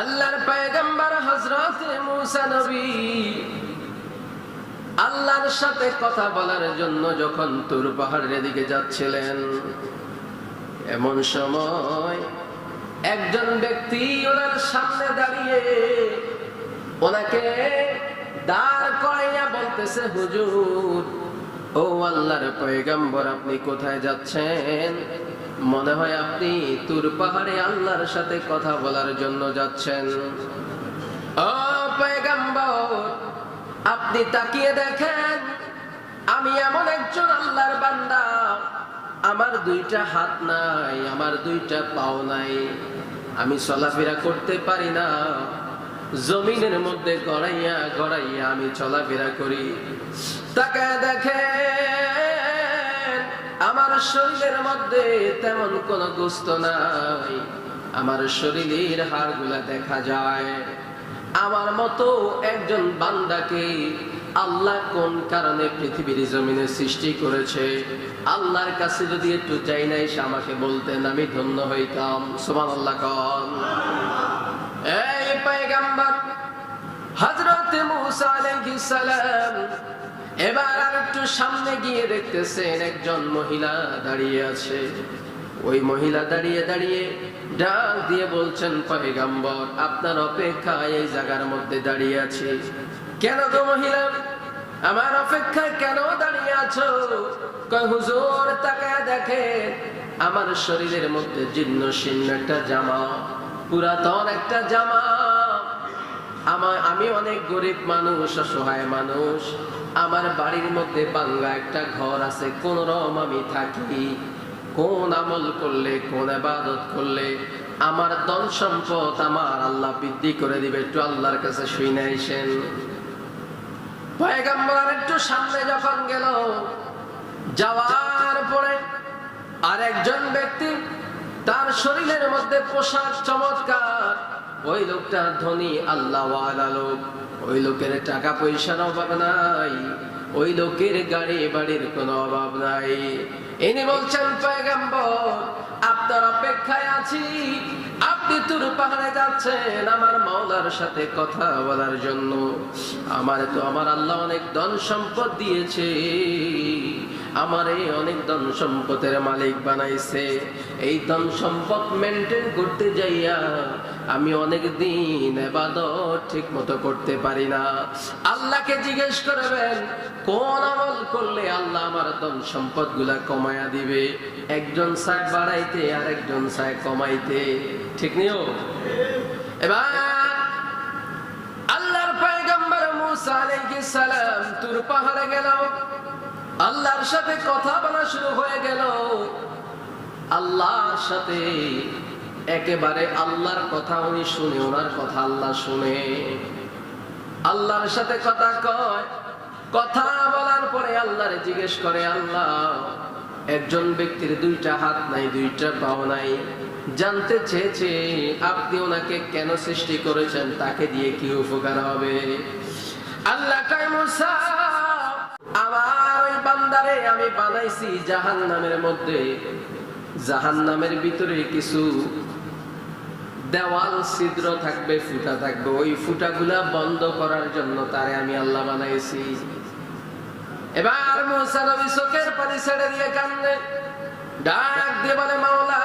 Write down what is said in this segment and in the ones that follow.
আল্লাহর পয়গম্বর হজরত মুসা নবী আল্লাহর সাথে কথা বলার জন্য যখন তুর পাহাড়ের দিকে যাচ্ছিলেন, এমন সময় একজন ব্যক্তি ওনার সামনে দাঁড়িয়ে ওনাকে দাঁড় করাইয়া বলতেছে, হুজুর, ও আল্লাহর পয়গম্বর, আপনি কোথায় যাচ্ছেন? মনে হয় আপনি তুর পাহাড়ে আল্লাহর সাথে কথা বলার জন্য যাচ্ছেন। আপনি তাকিয়ে দেখেন, আমি এমন একজন আল্লাহর বান্দা। আমার দুইটা হাত নাই, আমার দুইটা পাও নাই। আমি চলাফেরা করতে পারি না। জমিনের মধ্যে গড়াইয়া গড়াইয়া আমি চলাফেরা করি। তাকে দেখেন আমার শরীরের মধ্যে তেমন কোনো গোস্ত নাই। আমার শরীরের হাড়গুলা দেখা যায়। আমার মতো একজন বান্দাকে আল্লাহ কোন কারণে পৃথিবীর জমিনে সৃষ্টি করেছে? আল্লাহর কাছে যদি একটু চাই নাই সে আমাকে বলতেন, আমি ধন্য হইতাম। সুমান আল্লাহ কন। এই পয়গাম্বর, হযরত মুসা আলাইহিস সালাম এবার আর একটু সামনে গিয়ে দেখতেছেন একজন মহিলা দাঁড়িয়ে আছে। ওই মহিলা দাঁড়িয়ে দাঁড়িয়ে ডাক দিয়ে বলছেন, পয়গাম্বর, আপনার অপেক্ষায় এই জায়গার মধ্যে দাঁড়িয়ে আছে। কেন তো মহিলা? আমার অপেক্ষায় কেন দাঁড়িয়ে আছো? হুজুর, তাকায় দেখে আমার শরীরের মধ্যে জীর্ণ শীর্ণ একটা জামা, পুরাতন একটা জামা আমার, আমি অনেক গরিব মানুষ, অসহায় মানুষ। আমার বাড়ির মধ্যে বাংলা একটা ঘর আছে, কোন রকম আমি থাকি। কোন আমল করলে, কোন আবাদত করলে, আমার ধন সম্পদ আমার আল্লাহ বৃদ্ধি করে দিবে, একটু আল্লাহর কাছে শুই পয়গাম্বর একটু সামনে যখন গেল, যাওয়ার পরে আর একজন ব্যক্তি তার শরীরের মধ্যে পোশাক চমৎকার ওই লোকটা ধনী আল্লাহ লোক। ওই লোকের টাকা পয়সার অভাব নাই। ওই লোকের গাড়ি বাড়ির কোনো অভাব নাই। ইনি বলছেন আপনার অপেক্ষায় আছি। আপনি তুর পাহাড়ে যাচ্ছেন আমার মাওলার সাথে কথা বলার জন্য। আমার তো আমার আল্লাহ অনেক ধন সম্পদ দিয়েছে। আমারে অনেক ধন সম্পদের মালিক বানাইছে। এই ধন সম্পদ মেনটেন করতে যাইয়া আমি অনেক দিন এবাদত ঠিক মতো করতে পারি না। আল্লাহকে জিজ্ঞেস করবেন, কোন আমল করলে আল্লাহ আমার ধন সম্পদগুলা কমায়া দিবে? একজন সায় বাড়াইতে আর একজন সায় কমাইতে। ঠিক নিও? এবার আল্লাহর পয়গম্বর মুসা আলাইহিস সালাম তুর পাহাড়ে গেল। আল্লাহর সাথে কথা বলা শুরু হয়ে গেল। আল্লাহর সাথে একেবারে আল্লাহর কথা উনি শুনে, ওনার কথা আল্লাহ শুনে। আল্লাহর সাথে কথা কয়, কথা বলার পরে আল্লাহরে জিজ্ঞেস করে, আল্লাহ, একজন ব্যক্তির দুইটা হাত নাই, দুইটা পাও নাই। জানতে চেয়েছে, আপনি ওনাকে কেন সৃষ্টি করেছেন? তাকে দিয়ে কি উপকার হবে? আল্লাহ মুসা বান্দারে আমি বানাইছি জাহান নামের মধ্যে। জাহান নামের ভিতরে কিছু দেওয়াল, ছিদ্র থাকবে, ফুটা থাকবে। ওই ফুটাগুলা বন্ধ করার জন্য তারে আমি আল্লাহ বানাইছি। এবার নবী চোখের পানি ছেড়ে দিয়ে কান্দে। ডাক দিয়ে বলে, মাওলা,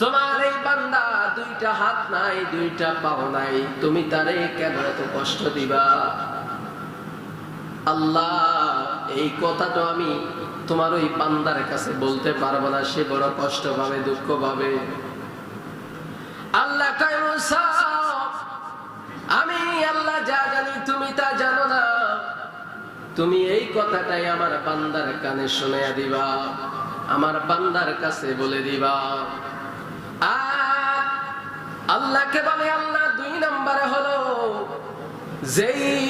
তোমার এই বান্দা দুইটা হাত নাই, দুইটা পাও নাই। তুমি তারে কেন এত কষ্ট দিবা? আল্লাহ এই কথা তো আমি তোমার ওই পান্দার কাছে বলতে পারব না, সে বড় কষ্ট পাবে, দুঃখ পাবে। আল্লাহ আমি আল্লাহ যা জানি, তুমি তা জানো না। তুমি এই কথাটাই আমার বান্দার কানে শুনে দিবা, আমার বান্দার কাছে বলে দিবা। আল্লাহকে বলে, আল্লাহ দুই নম্বরে হলো, যেই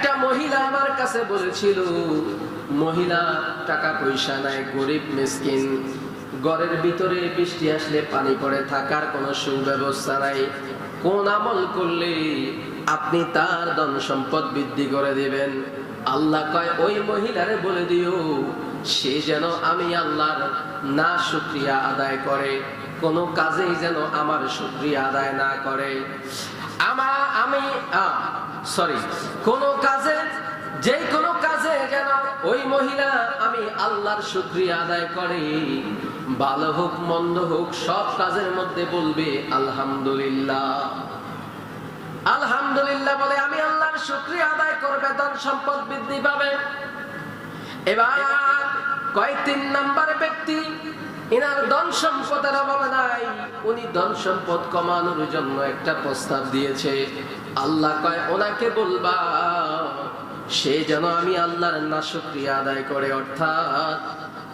একটা মহিলা আমার কাছে বলেছিল, মহিলা টাকা পয়সা নাই, গরিব, মিসকিন। ঘরের ভিতরে বৃষ্টি আসলে পানি পড়ে থাকার কোনো সুব্যবস্থা নাই। কোন আমল করলে আপনি তার ধন সম্পদ বৃদ্ধি করে দিবেন? আল্লাহ কয়, ওই মহিলারে বলে দিও, সে যেন আমি আল্লাহর না শুক্রিয়া আদায় করে, কোনো কাজেই যেন আমার শুক্রিয়া আদায় না করে। আমা, আমি সরি কোন কাজে যে কোনো কাজে যেন ওই মহিলা আমি আল্লাহর শুক্রিয়া আদায় করে। ভালো হোক, মন্দ হোক, সব কাজের মধ্যে বলবে, আলহামদুলিল্লাহ। আলহামদুলিল্লাহ বলে আমি আল্লাহর শুক্রিয়া আদায় করবে, ধন সম্পদ বৃদ্ধি পাবে। এবার কয় তিন নাম্বার ব্যক্তি ধন সম্পদের অভাব নাই। উনি ধন সম্পদ কমানোর জন্য একটা প্রস্তাব দিয়েছে। আল্লাহ কয়, ওনাকে বলবা, সে যেন আমি আল্লাহর না শুক্রিয়া আদায় করে, অর্থাৎ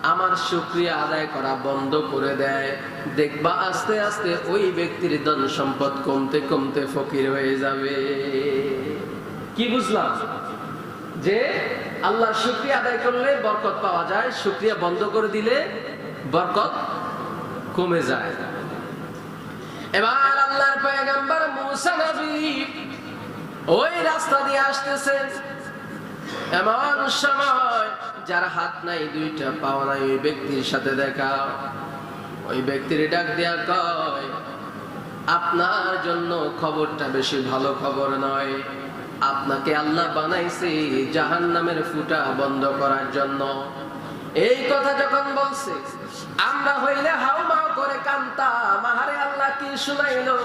আমার শুক্রিয়া আদায় করা বন্ধ করে দেয়। দেখবা, আস্তে আস্তে ওই ব্যক্তির ধন সম্পদ কমতে কমতে ফকির হয়ে যাবে। কি বুঝলাম? যে আল্লাহর শুক্রিয়া আদায় করলে বরকত পাওয়া যায়, শুক্রিয়া বন্ধ করে দিলে বরকত কমে যায়। এবার আল্লাহর পয়গম্বর মুসা নবী ওই রাস্তা দিয়ে আসতেছেন। এমন সময় যার হাত নাই, দুইটা পাওয়া নাই, ওই ব্যক্তির সাথে দেখা। ওই ব্যক্তির ডাক দেয়া কয়, আপনার জন্য খবরটা বেশি ভালো খবর নয়। আপনাকে আল্লাহ বানাইছে জাহান নামের ফুটা বন্ধ করার জন্য। এই কথা যখন বলছে, আমরা হইলে হাউ করে কান্তা মাহারে আল্লাহ কি শুনাইলো?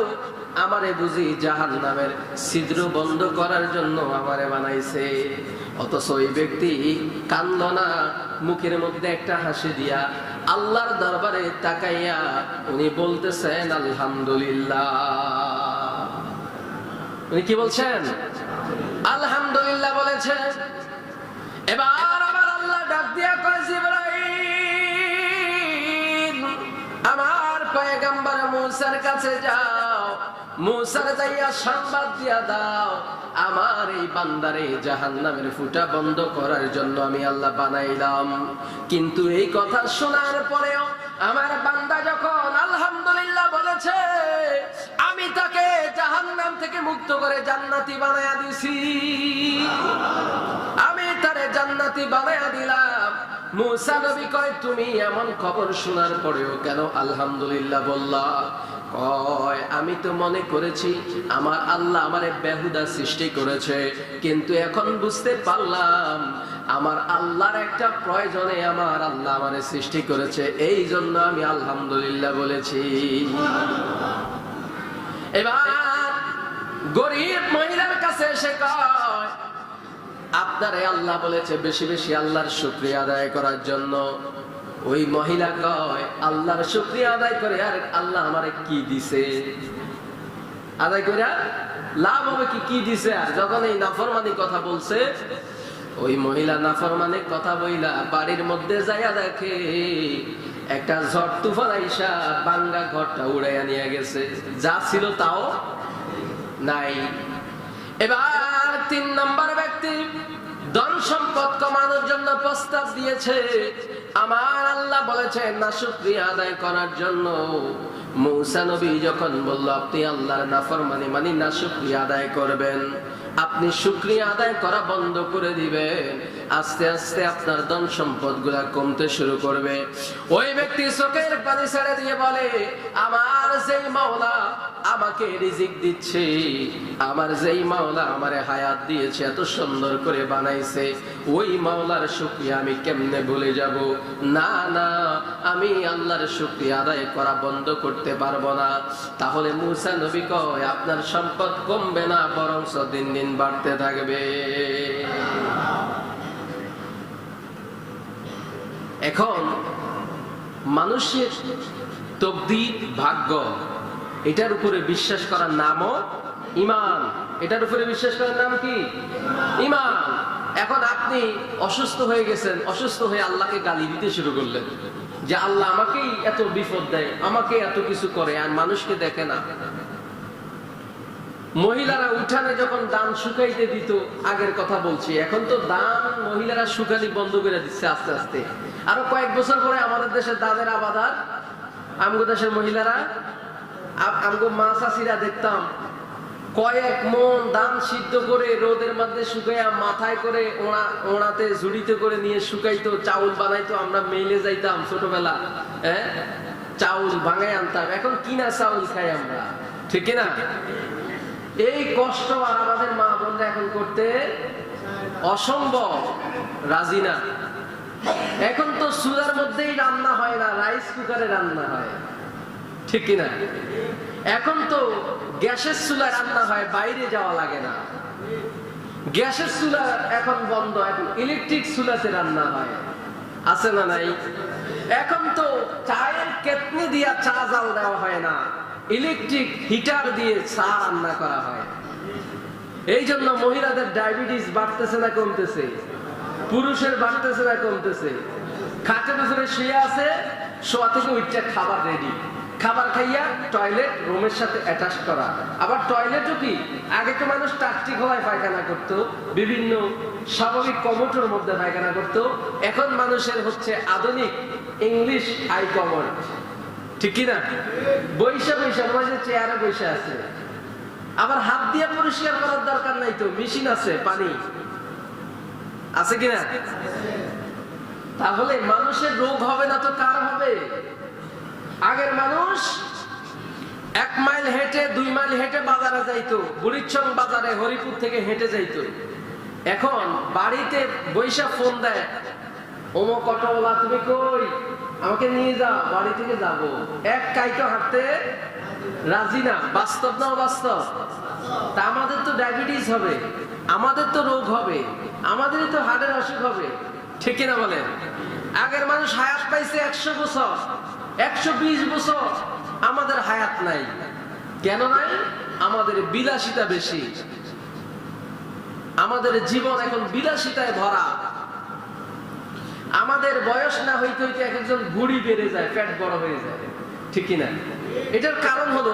আমারে বুঝি জাহান নামের ছিদ্র বন্ধ করার জন্য আমারে বানাইছে। অথচ ওই ব্যক্তি কান্দল না, মুখের মধ্যে একটা হাসি দিয়া আল্লাহর দরবারে তাকাইয়া উনি বলতেছেন, আলহামদুলিল্লাহ। উনি কি বলছেন? আলহামদুলিল্লাহ, বলেছেন এবার আবার আল্লাহ ডাক দিয়া কয় জিবরাইল আমার পয়গম্বর মুসার কাছে যাও, মুসার যাইয়া সংবাদ দিয়া দাও, আমার এই বান্দারে জাহান্নামের ফুটা বন্ধ করার জন্য আমি আল্লাহ বানাইলাম। কিন্তু এই কথা শোনার পরেও আমার বান্দা যখন আলহামদুলিল্লাহ বলেছে, আমি তাকে জাহান্নাম থেকে মুক্ত করে জান্নাতি বানায়া দিছি। আমি জান্নাতি বানায়া দিলাম। মুসা নবী কয়, তুমি এমন খবর শোনার পরেও কেন আলহামদুলিল্লাহ বললা? কয়, আমি তো মনে করেছি আমার আল্লাহ আমারে বেহুদা সৃষ্টি করেছে, কিন্তু এখন বুঝতে পারলাম আমার আল্লাহর একটা প্রয়োজনে আমার আল্লাহ আমারে সৃষ্টি করেছে এই জন্য আমি আলহামদুলিল্লাহ বলেছি। এবার গরিব মহিলার কাছে এসে কয় আপনারে আল্লাহ বলেছে, বেশি বেশি আল্লাহর শুক্রিয়া আদায় করার জন্য। ওই মহিলা কয়, আল্লাহর শুক্রিয়া আদায় করে আর আল্লাহ আমারে কি দিছে? আদায় করে লাভ হবে কি কি দিছে? আর যখন এই নাফরমানি কথা বলছে, ওই মহিলা নাফরমানি কথা বইলা বাড়ির মধ্যে যাইয়া দেখে, একটা ঝড় তুফান আইসা বাঙ্গা ঘরটা উড়াইয়া নিয়ে গেছে। যা ছিল তাও নাই। এবার তিন নম্বর ব্যক্তি ধন সম্পদ কমানোর জন্য প্রস্তাব দিয়েছে। আমার আল্লাহ বলেছে না শুক্রিয়া আদায় করার জন্য। মৌসা নবী যখন বলল, আপনি আল্লাহর না শুক্রিয়া আদায় করবেন। আপনি শুক্রিয়া আদায় করা বন্ধ করে দিবেন। আস্তে আস্তে আপনার ধন সম্পদগুলা কমতে শুরু করবে। ওই ব্যক্তি চোখের পানি ছেড়ে দিয়ে বলে, আমার যেই মাওলা আমাকে রিজিক দিচ্ছে। আমার যেই মাওলা আমারে হায়াত দিয়েছে, এত সুন্দর করে বানাইছে, ওই মাওলার শুক্রিয়া আমি কেমনে ভুলে যাব? না না, আমি আল্লাহর শুক্রিয়া আদায় করা বন্ধ করতে পারব না। তাহলে মুসা নবী কয়, আপনার সম্পদ কমবে না বরং দিন দিন বাড়তে থাকবে। এখন, মানুষের তকদির ভাগ্য এটার উপরে বিশ্বাস করার নামও ইমান। এটার উপরে বিশ্বাস করার নাম কি? ইমান। এখন আপনি অসুস্থ হয়ে গেছেন, অসুস্থ হয়ে আল্লাহকে গালি দিতে শুরু করলেন যে আল্লাহ আমাকেই এত বিপদ দেয়, আমাকে এত কিছু করে আর মানুষকে দেখে না। মহিলারা উঠানে যখন দান শুকাইতে দিত, আগের কথা বলছি, এখন তো দান মহিলারা শুকানি বন্ধ করে দিচ্ছে আস্তে আস্তে। আরও কয়েক বছর পরে আমাদের দেশের দাদের আবাদার আমগো দেশের মহিলারা আমগো মা দেখতাম কয়েক মন ধান সিদ্ধ করে রোদের মধ্যে শুকাইয়া মাথায় করে ওনা ওনাতে ঝুড়িতে করে নিয়ে শুকাইতো, চাউল বানাইতো, আমরা মেলে যাইতাম ছোটবেলা হ্যাঁ চাউল আনতাম। এখন কিনা চাউল খাই আমরা। ঠিক না এই কষ্ট আর আমাদের মা বোনরা এখন করতে অসম্ভব। রাজি না। এখন তো চুলার মধ্যেই রান্না হয় না, রাইস কুকারে রান্না হয়। ঠিক কিনা? এখন তো গ্যাসের চুলায় রান্না হয়, বাইরে যাওয়া লাগে না। গ্যাসের চুলা এখন বন্ধ এখন ইলেকট্রিক চুলাতে রান্না হয়। আছে না নাই? এখন তো চায়ের কেতনি দিয়া চা জাল দেওয়া হয় না, ইলেকট্রিক হিটার দিয়ে চা রান্না করা হয়। এই জন্য মহিলাদের ডায়াবেটিস বাড়তেছে না, কমতেছে। পুরুষের বাড়তেছে না, কমতেছে। খাটের উপরে শুয়ে আছে, শোয়া থেকে উঠছে খাবার রেডি খাবার খাইয়া টয়লেট রুমের সাথে অ্যাটাচ করা। আবার টয়লেটও কি? আগে তো মানুষ টাকটি ঘোড়ায় পায়খানা করতো, বিভিন্ন স্বাভাবিক কমোটোর মধ্যে পায়খানা করতো। এখন মানুষের হচ্ছে আধুনিক ইংলিশ আই কমোড ঠিক কি না বৈশা বৈশা যে চেয়ারে বৈশা আছে। আবার হাত দিয়ে পরিষ্কার করার দরকার নাই তো মেশিন আছে, পানি। আছে কিনা? তাহলে মানুষের রোগ হবে না তো, কার হবে? আগের মানুষ এক মাইল হেঁটে, দুই মাইল হেঁটে বাজারে যাইতো। বুড়িচ্ছং বাজারে হরিপুর থেকে হেঁটে যাইতো। এখন বাড়িতে বৈশা ফোন দেয়, ওমো কটওয়ালা, তুমি কই? আমাকে নিয়ে যাও, বাড়ি থেকে যাব। এক কাইটো হাঁটতে রাজি না, বাস্তব না বাস্তব তা আমাদের তো ডায়াবেটিস হবে, আমাদের তো রোগ হবে, আমাদেরই তো হার্টের অসুখ হবে। ঠিক না বলেন? আগের মানুষ হায়াত পাইছে একশো বছর। একশো বিশ বছর আমাদের হায়াত নাই। কেন নাই? আমাদের বিলাসিতা বেশি। আমাদের জীবন এখন বিলাসিতায় ভরা। আমাদের বয়স না হইতে হইতে এক একজন বুড়ি বেড়ে যায় ফ্যাট বড় হয়ে যায়। ঠিক না এটার কারণ হলো,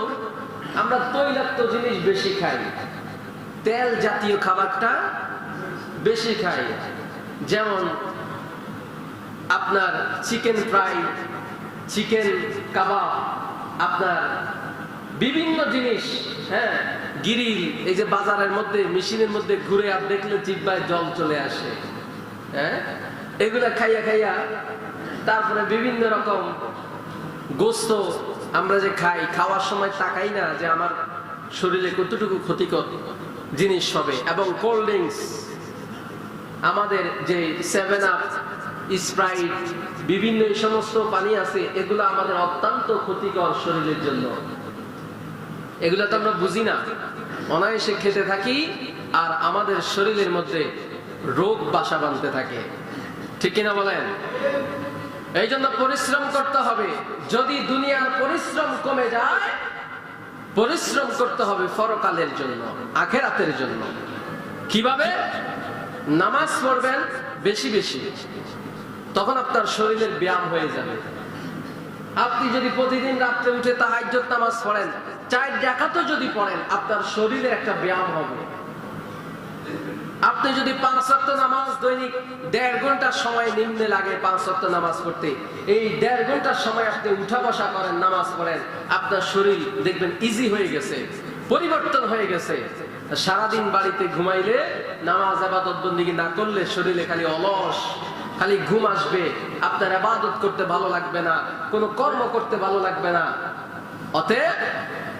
আমরা তৈলাক্ত জিনিস বেশি খাই। তেল জাতীয় খাবারটা বেশি খাই। যেমন আপনার চিকেন ফ্রাই চিকেন কাবাব, আপনার বিভিন্ন জিনিস হ্যাঁ গিরিল, এই যে বাজারের মধ্যে, মেশিনের মধ্যে ঘুরে আর দেখলে জিব্বায় জল চলে আসে হ্যাঁ এগুলা খাইয়া খাইয়া তারপরে বিভিন্ন রকম গোস্ত আমরা যে খাই, খাওয়ার সময় তাকাই না যে আমার শরীরে কতটুকু ক্ষতিকর জিনিস হবে। এবং কোল্ড ড্রিঙ্কস, আমাদের যে সেভেন আপ স্প্রাইট বিভিন্ন এই সমস্ত পানি আছে, এগুলো আমাদের অত্যন্ত ক্ষতিকর শরীরের জন্য। এগুলো তো আমরা বুঝি না। অনায়াসে খেতে থাকি আর আমাদের শরীরের মধ্যে রোগ বাসা বাঁধতে থাকে। ঠিক কিনা বলেন? এই জন্য পরিশ্রম করতে হবে। যদি দুনিয়ার পরিশ্রম কমে যায়, পরিশ্রম করতে হবে ফরকালের জন্য, আখেরাতের জন্য। কীভাবে? নামাজ পড়বেন বেশি বেশি। তখন আপনার শরীরের ব্যায়াম হয়ে যাবে। আপনি যদি প্রতিদিন রাত্রে উঠে তাহাজ্জুদ নামাজ পড়েন চার ডাকাতও যদি পড়েন, আপনার শরীরের একটা ব্যায়াম হবে। আপনি যদি পাঁচ সপ্তাহ নামাজ দৈনিক দেড় ঘণ্টার সময় নিম্নে লাগে পাঁচ সপ্তাহ নামাজ পড়তে, এই দেড় ঘণ্টার সময় আপনি উঠা বসা করেন, নামাজ পড়েন, আপনার শরীর দেখবেন ইজি হয়ে গেছে, পরিবর্তন হয়ে গেছে। সারাদিন বাড়িতে ঘুমাইলে নামাজ আবাদত বন্দিগি না করলে শরীরে খালি অলস খালি ঘুম আসবে, আপনার আবাদত করতে ভালো লাগবে না, কোনো কর্ম করতে ভালো লাগবে না। অতএব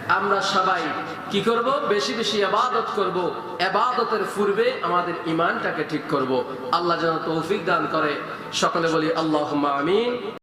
আমরা সবাই কি করব? বেশি বেশি আবাদত করব। আবাদতের পূর্বে আমাদের ইমানটাকে ঠিক করব। আল্লাহ যেন তৌফিক দান করে। সকলে বলি আল্লাহ আমিন।